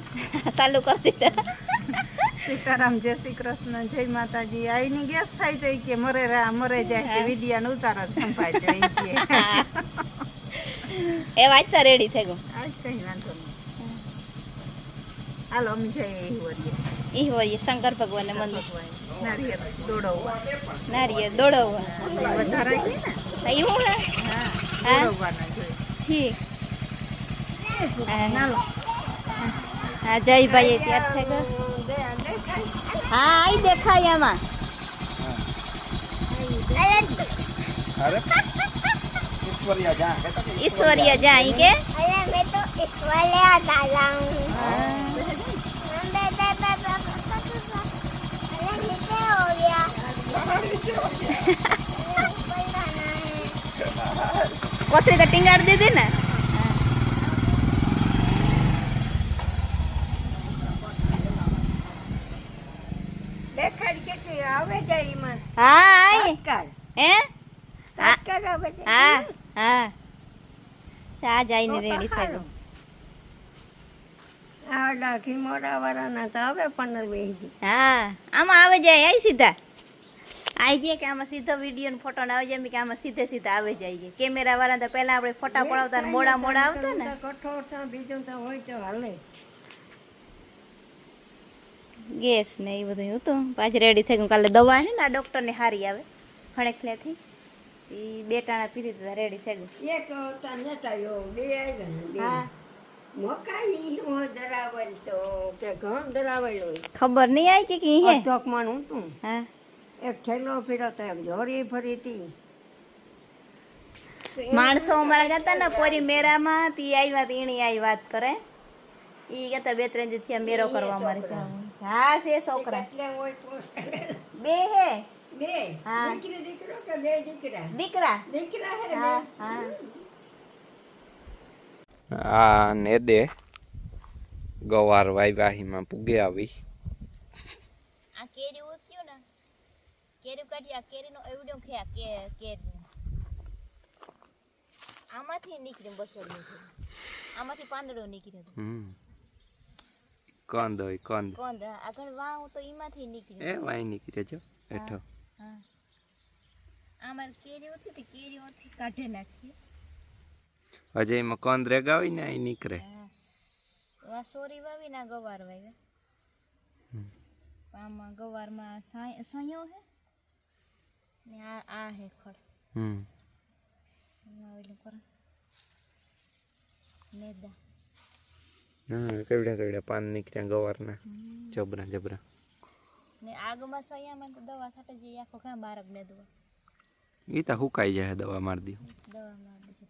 ચાલુ કરી દીધા. સીતારામ જય શ્રી કૃષ્ણ જય માતાજી. આઈની ગેસ થાય તો કે મરે રા મરે જાય કે વિડિયા ને ઉતારો સંભાળજો ઈ એ વાત તો રેડી થઈ ગયું. આજ કઈ વાંધો નહીં. હાલો અમે જઈએ એ વળીએ ઈ હોય શંકર ભગવાન મંદિર. નારિયેળ દોડવવા. નારિયેળ દોડવવા. વધારે આવી ને? એવું હે? હા હા? દોડવવાના જોઈએ ઠીક. હા હા જયભાઈ ત્યાર થઈ ગયો હા આઈ દેખાય આમાં અરે ઈશ્વરિયા જા કહેતા કે ઈશ્વરીય જા અહીં કે અરે મેં તો ઈશ્વરિયા દાદા હું અરે નીચે હો ગયા કોથળી તો ટીંગાડી દીધી ને દેખાડ કે આવે જાય એમાં હા? આઈ કાલ હે હા હા હા. ચા જઈને રેડી થઈ ગયું આ ડાખી મોડા વાળાના તો હવે પંદર બેસી હા. આમાં આવે જાય આઈ સીધા. આવી ગયા કે આમાં સીધો વીડિયો ને ફોટો ને આવી જાય કે આમાં સીધે સીધા આવે જાય કેમેરા વાળા તો પહેલા આપણે ફોટા પડાવતા મોડા મોડા આવતા ને. કઠોળ બીજું તો હોય તો હાલે. ગેસ ને એ બધું હતું. પાછી રેડી થઈ ગયું. કાલે દવા છે ને આ ડૉક્ટરને ને હારી આવે. ફણેખલેથી એ બે ટાણા પીધી દીધા રેડી થઈ ગયું. એક હતા બે હા. મકાઈ હું ધરાવેલ તો કે ઘણ ધરાવેલ હોય. ખબર નહીં આવી કે કી હે? હું. એક થેલો ફેરો તો એમ જોરી ફરી હતી. માણસો અમારા હતા ને પોરી મેરામાં તી આવ્યા તી એની આવી વાત કરે. ઈ કહેતા બે ત્રણ દી થયા મેરો કરવા મારે છે હા છે છોકરા. બે હે? બે? હા. દીકરી કે બે દીકરા? દીકરા. દીકરા હે હા હા. આ ને દે ગવાર વાયવાહીમાં પૂગે આવી. આ કેરી ઉત્યું ને કેરી કાઢી આ કેરીનો એવડો ખે કે કેરી આમાંથી નીકળ્યું બસર નીકળ્યું આમાંથી પાંદડો નીકળ્યો હમ. કંદ હોય કંદ. કોંદ આગળ વાવ તો એમાંથી એ વાય નીકળે જો હેઠો. હા. આમાં કેરીઓ ઉતી તે કેરીઓથી કાઢે નાખીએ હજે એમાં કંદ રેગાવી ને અહીં નીકળે. સોરી વાવી ના ગવાર વાવ્યા આમાં ગવારમાં સાય- સયો હે? ને આ આ હે ખડ હમ. આવેલું કરે. નેદા હા કેવડા કેવડા પાન નીકળ્યા ગવારના. જબરા જબરા. ને આગમાં સયામાં તો દવા સાથે જે આખો કાં બાર ને દવા. એ તો હુકાઈ જાય દવા માર દી દવા મારી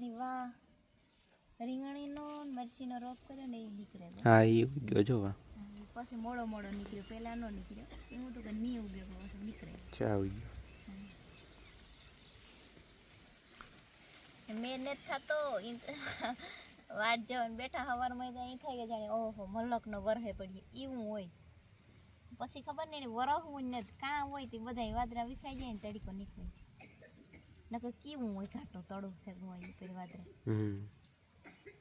દીવા રીંગણીનો ને મરચીનો રોપ કર્યો ને એ નીકળે હા એ ઉગ્યો જોવા પછી મોડો મોડો નીકળ્યો પહેલા નો નીકળ્યો. એવું તો કે નહીં ઉગ્યો પછી નીકળે. ચા ઉગ્યો. મેં ને થતો ઈ વાટ જવાને બેઠા સવારમાં અહીં થાય કે જાણે ઓહો મલકનો વરહે પડી એવું હોય. પછી ખબર નહીં વરહવું નથી. કાં હોય તે બધા વાદરા વિખાઈ જાય ને તડીકો નીકળે. નકર કેવું હોય ઘાટો તળું થતું હોય પેલી વાદરા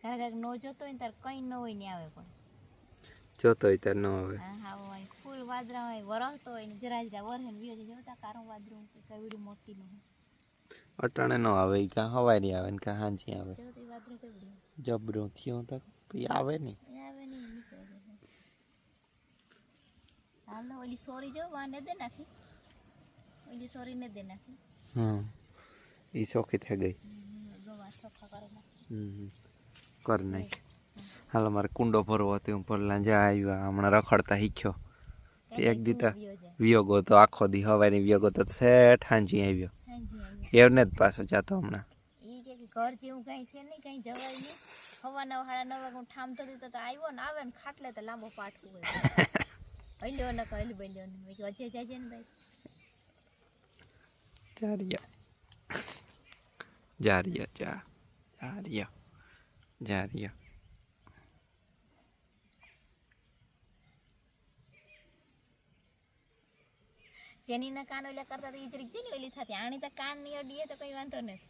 કારણ કે નો જોતો હોય ત્યારે કંઈ ન હોય ને આવે પણ. જોતો હોય ત્યારે ન આવે. હા હોય. ફૂલ વાદરા હોય વરહતો હોય ને જરા જરા વરહે ને જાય. જોતા કારો વાદરું કવડું મોટી નું અટાણે ન આવે એ કાં હવારી આવે ને કાં હાંજી આવે. જબરો થયો તો પછી આવે નહીં ઓલી સોરી જો વાને દે નાખી. ઓલી સોરી ને દે નાખી. હા. એ ચોખ્ખી થઈ ગઈ. કરે નાખી. હાલ મારે કુંડો ભરવો હતો હું ભરલા જા આવ્યા હમણાં રખડતા શીખ્યો. એક દીતા વિયો વિયોગો તો આખો દી હવારી વિયોગો તો શેઠ હાંજી આવ્યો. એવને જ પાછો જાતો હમણાં. ઘર જેવું કઈ છે નહીં કઈ જવાય નહીં. હવા નવા સાડા નવ વાગે હું ઠામ હતો તો આવ્યો ને આવે ને ખાટલે તો લાંબો પાઠવું હોય. હલ્યો ને કહી બલ્યો ને. મેં અજય જાજે ને ભાઈ. જારિયા જારિયા જા. જારિયા જારિયા જેનીના કાન ઓલા કરતા તો ઈ જરીક જેની ઓલી થતી? આણી તો કાનની અડીએ તો કઈ વાંધો નથી.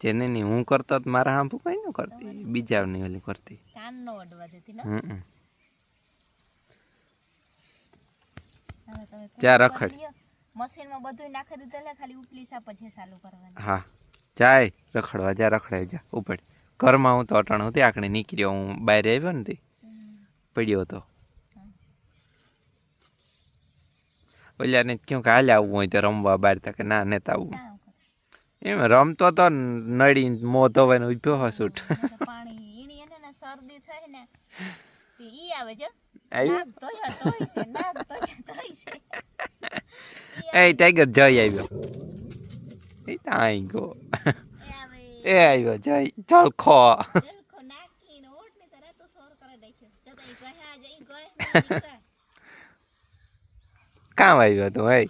જેને નહીં હું કરતો તો મારા હાંભું કઈ ન કરતી બીજા ની ઓલી કરતી. કાન નો અડવા દેતી ને? હમ ચા રખડ. મશીન મશીનમાં બધું નાખી દીધું છે, ખાલી ઉપલી સાપ જ છે ચાલુ કરવાની. હા. જાય રખડવા જા રખડાવી જા ઉપડ. ઘરમાં હું તો અટાણ હતી આકડે નીકળ્યો હું બહાર આવ્યો ને તે. પડ્યો હતો ઓલાને ને કે હાલે આવવું હોય તો રમવા બહાર તા કે ના નેતા આવવું એમ રમતો તો નડી મો ધોવાઈને ઉભ્યો હો ને ને આવે છે. એ ટાઈગર જય આવ્યો. એ તાઈ ગો એ આવ્યો જય જળખો જલખો ઓટ ઓટને તરત સોર કરે નાખ્યો. જતા ગયા જઈ ગય ના. કામ આવ્યો તું હે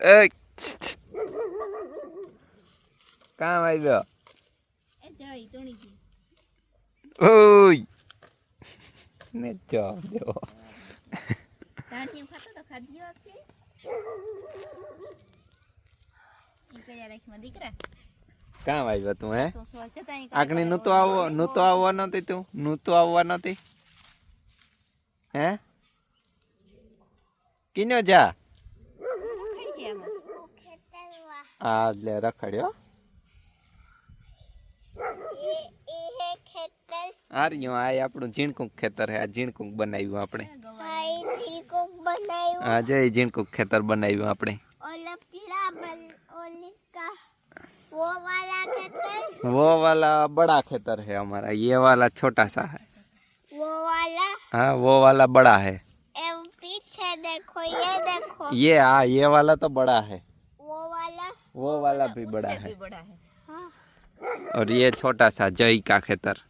એ કામ આવ્યો ઓય. ને ખાતો તો કામ આવ્યો હે? તો સોર જતા ઈ આગણી નું તો આવો નું આવવા નતી તું? નું આવવા નતી હે? કિનો જા ખડી આમાં આ લે રખડ્યો આ રહ્યું આ આપણું ઝીણકુક ખેતર હે આ ઝીણકુક બનાવ્યું આપણે હા જય ઝીણકુક ખેતર બનાવ્યું આપણે वो वाला बड़ा खेतर है हमारा ये वाला छोटा सा है वो वाला हाँ वो वाला बड़ा है पीछे देखो ये देखो। ये हाँ ये वाला तो बड़ा है। वो वाला? वो वाला भी बड़ा है भी बड़ा है। और ये छोटा सा जई का खेतर।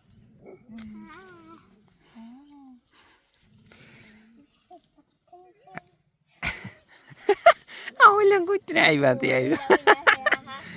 ઓલા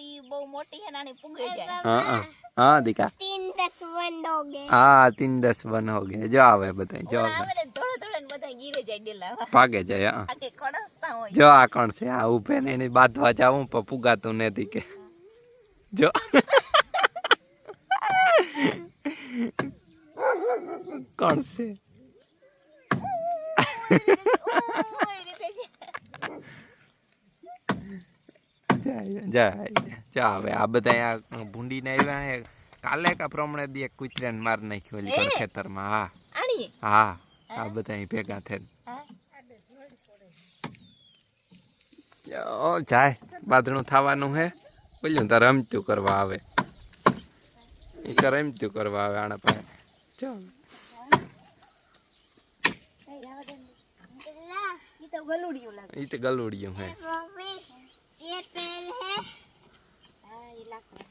ઈ બહુ મોટી હે નાની પૂગે જાય हाँ हाँ हाँ दिखा तीन दुश्मन हो गए हाँ तीन दस वन हो गए जो आवे बताइए जो ઓલા आवे આવે ને ધોળે ધોળે ને બધા ગીરે જાય ડેલા ભાગે જાય હા આગે કણસતા હોય જો આ કોણ છે આ ઉભે ને એની બાંધવા જાવું પણ પુગાતું જાય જાય ચા હવે આ બધા ભૂંડીને કાલે કા પ્રમાણે દી એક કુતરાને માર નાખ્યો ખેતરમાં હા. હા આ બધા ભેગા થઈને. જાય બાદણું થવાનું હે. બોલ્યું તારે રમતું કરવા આવે. એ તો રમતું કરવા આવે આના પાસે. ચો એ તો ગલુડિયું હે. ये पेल है હા ઈ લાકડા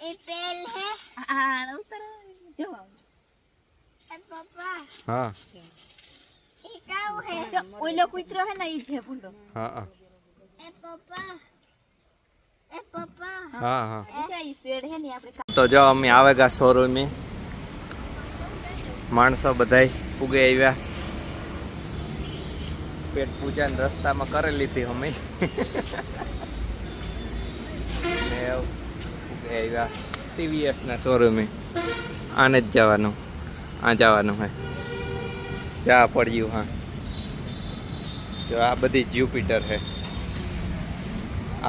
ये पेल है આ ઉતર જો ए पापा હા ये क्या है જો ઓલો કૂતરો હે ને ઈ છે ભૂંડો હા હા ए પાપા એ પપ્પા હા હા ઈ તો ઈ પેડ હે ને આપણે તો જો અમે આવેગા શોરૂમે માણસો બધાય પૂગે આવ્યા પેટ પૂજા રસ્તામાં કરી લીધી અમે. ને આવ્યા ટીવીએસ ના શોરૂમે આને જ જવાનું. આ જવાનું હે. જા પડ્યું હા. જો આ બધી જ્યુપિટર હે.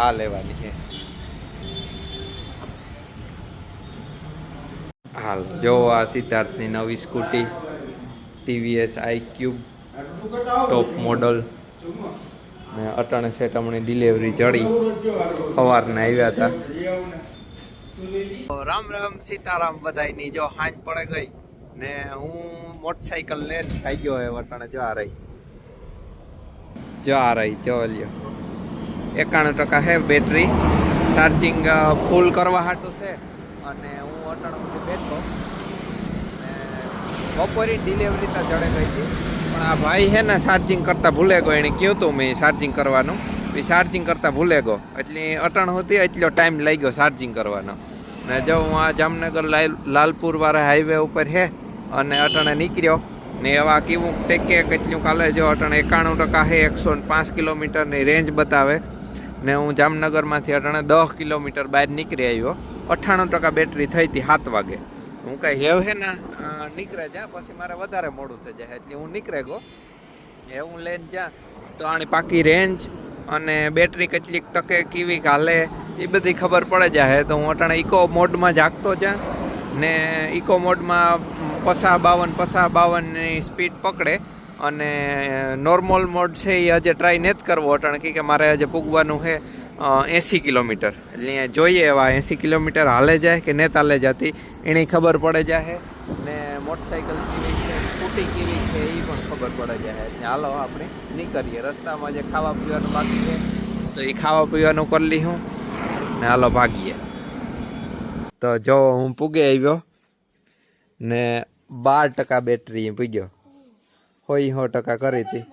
આ લેવાની છે હાલ, જો આ સિદ્ધાર્થની નવી scooty TVS iQube top model ને અટાણે સેટ હમણાં ડિલિવરી ચડી. સવારને આવ્યા હતા રામ રામ સીતારામ બધાયની જો હાંજ પડે ગઈ. ને હું મોટરસાઇકલ લઈને થઈ ગયો હે વટાણે જો આ રહી. જો આ રહી જો લ્યો. એકાણું ટકા હે બેટરી ચાર્જિંગ ફૂલ કરવા હાટું છે. અને હું અટાણું બેઠો. બપોરે ડિલિવરી તો જડે ગઈ હતી. પણ આ ભાઈ છે ને ચાર્જિંગ કરતા ભૂલે ગયો, એને કહ્યું હતું મેં ચાર્જિંગ કરવાનું. એ ચાર્જિંગ કરતા ભૂલે ગયો. એટલે અટણ હતી, એટલો ટાઈમ લઈ ગયો ચાર્જિંગ કરવાનો. ને જો હું આ જામનગર લાલ- લાલપુર વાળા હાઈવે ઉપર છે, અને અટણે નીકળ્યો, ને એવા કેવું ટેકે કેટલું કાલે જો અટણે એકાણું ટકા છે, એકસો પાંચ કિલોમીટરની રેન્જ બતાવે. ને હું જામનગરમાંથી અટણે દસ કિલોમીટર બહાર નીકળી આવ્યો. અઠ્ઠાણું ટકા બેટરી થઈ હતી સાત વાગે. હું કઈ હેવ હે ના નીકળે જા, પછી મારે વધારે મોડું થઈ જાય, એટલે હું નીકળે ગયો એ હું લઈને જા. તો આની પાકી રેન્જ અને બેટરી કેટલીક ટકે કેવી હાલે, એ બધી ખબર પડે જાય તો હું અટાણે ઇકો મોડમાં જાગતો જા ને ઇકો મોડમાં પસા બાવન, પસા બાવનની સ્પીડ પકડે અને નોર્મલ મોડ છે એ હજે ટ્રાય નથી કરવો અટાણે કે મારે હજે પૂગવાનું છે એંસી કિલોમીટર. એટલે જોઈએ એવા એંસી કિલોમીટર હાલે જાય કે ને તાલે જતી, એની ખબર પડે જાય ને મોટરસાઇકલ કેવી છે, સ્કૂટી કેવી છે, એ પણ ખબર પડે જાય એટલે હાલો, આપણે નીકળીએ. રસ્તામાં જે ખાવા પીવાનું બાકી છે, તો એ ખાવા પીવાનું કરી લઈશું ને હાલો, ભાગીએ. તો જો હું પૂગે આવ્યો, ને બાર ટકા બેટરી પૂગ્યો. હોય સો ટકા કરી હતી.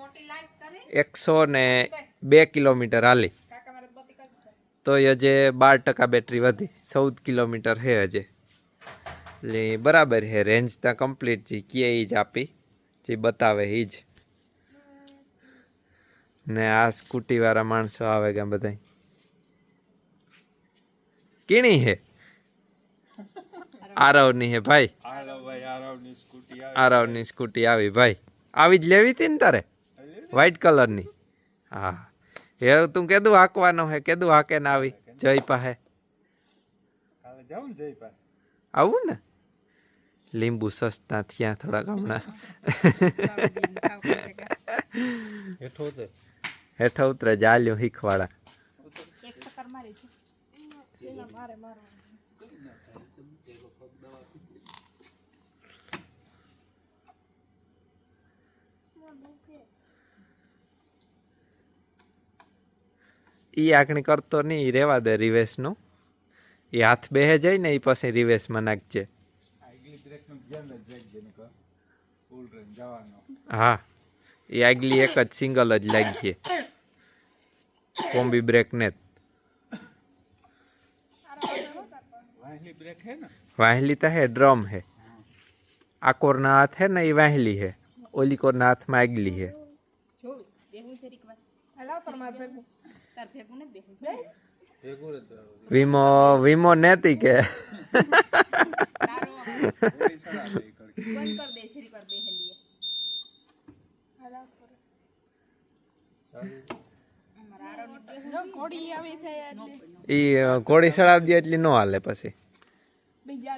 એકસો ને બે કિલોમીટર હાલી. તો હજે બાર ટકા બેટરી વધી. ચૌદ કિલોમીટર હે હજે. એટલે બરાબર છે રેન્જ ત્યાં કમ્પ્લીટ છે. કે એ જ આપી. જે બતાવે એ જ. ને આ સ્કૂટીવાળા માણસો આવે કે બધા કીણી હે? આરવની હે ભાઈ? આરવની સ્કૂટી આવી. ભાઈ, આવી જ લેવી હતી ને તારે? વ્હાઈટ કલરની હા. એ તું કેદું હાંકવાનો હે? કેદું હાકે ને આવી? જય પાસે આવું ને? લીંબુ સસ્તા થયા થોડાક હમણાં. હેઠો ઉતરે. જાલ્યો હીખવાળા ઈ આગણી કરતો નહીં એ રહેવા દે રિવેશનું. એ હાથ બેહે જાય ને એ પછી રિવેશ નાખજે. હા. એ આગલી એક જ સિંગલ જ લાગીએ કોમ્બી બ્રેક ને વાહલી વાહેલી તો હે ડ્રમ હે. આ કોરના હાથ હે ને એ વાહેલી હે. ઓલી કોરના હાથમાં આગલી હે. વીમો વીમો નેતી કે? ઈ અ, ઘોડી દે એટલી નો હાલે પછી. બીજા